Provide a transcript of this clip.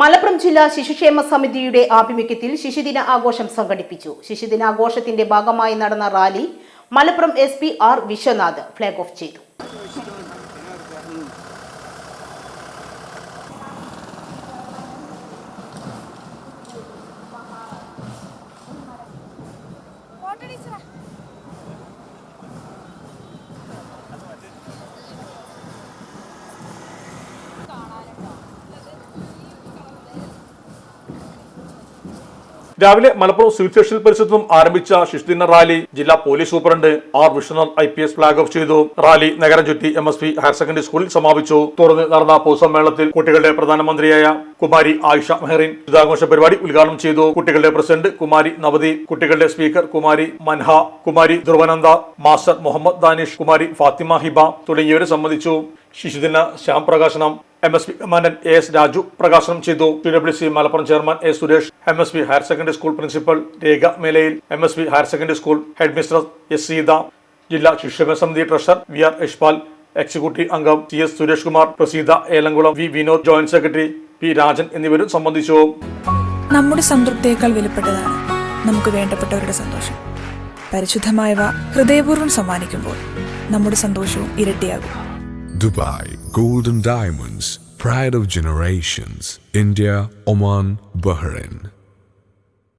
മലപ്പുറം ജില്ലാ ശിശുക്ഷേമ സമിതിയുടെ ആഭിമുഖ്യത്തിൽ ശിശുദിന ആഘോഷം സംഘടിപ്പിച്ചു. ശിശുദിനാഘോഷത്തിന്റെ ഭാഗമായി നടന്ന rally Malappuram S P R Vishwanath flag off ചെയ്തു. രാവിലെ മലപ്പുറം സിവിൽ സ്റ്റേഷൻ പരിസരത്തും ആരംഭിച്ച ശിശുദിന റാലി ജില്ലാ police superintendent R Vishnunath I P S flag off ചെയ്തു. റാലി നഗരം ചുറ്റി M S P higher secondary സ്കൂളിൽ സമാപിച്ചു. തുടർന്ന് നടന്ന പൊതുസമ്മേളനത്തിൽ കുട്ടികളുടെ പ്രധാനമന്ത്രിയായ കുമാരി ആയിഷ മെഹറിൻ ചിതാഘോഷ പരിപാടി ഉദ്ഘാടനം ചെയ്തു. കുട്ടികളുടെ പ്രസിഡന്റ് കുമാരി നവതി കുട്ടികളുടെ സ്പീക്കർ കുമാരി മൻഹ കുമാരി ധ്രുവനന്ദ മാസ്റ്റർ മുഹമ്മദ് ദാനിഷ് കുമാരി ഫാത്തിമ ഹിബ തുടങ്ങിയവരെ സംബന്ധിച്ചു. ശിശുദിന ശ്യാം പ്രകാശനം M S P commandant A S Raju പ്രകാശനം ചെയ്തു. P W C Malappuram chairman A Suresh M S B higher secondary school principal Rekha Melayil M S B higher secondary school head mistress S Seetha ജില്ലാ ശിക്ഷക സമിതി treasurer V R Yashpal executive അംഗം T S Suresh Kumar Praseetha Elamkulam V Vinod joint secretary P Rajan എന്നിവരും സംബന്ധിച്ചു. നമ്മുടെ സംതൃപ്തിയേക്കാൾ വിലപ്പെട്ടതാണ് നമുക്ക് വേണ്ടപ്പെട്ടവരുടെ സന്തോഷം. പരിശുദ്ധമായവ ഹൃദയപൂർവം സമ്മാനിക്കുമ്പോൾ നമ്മുടെ സന്തോഷവും ഇരട്ടിയാകും. Dubai golden diamonds pride of generations India Oman Bahrain.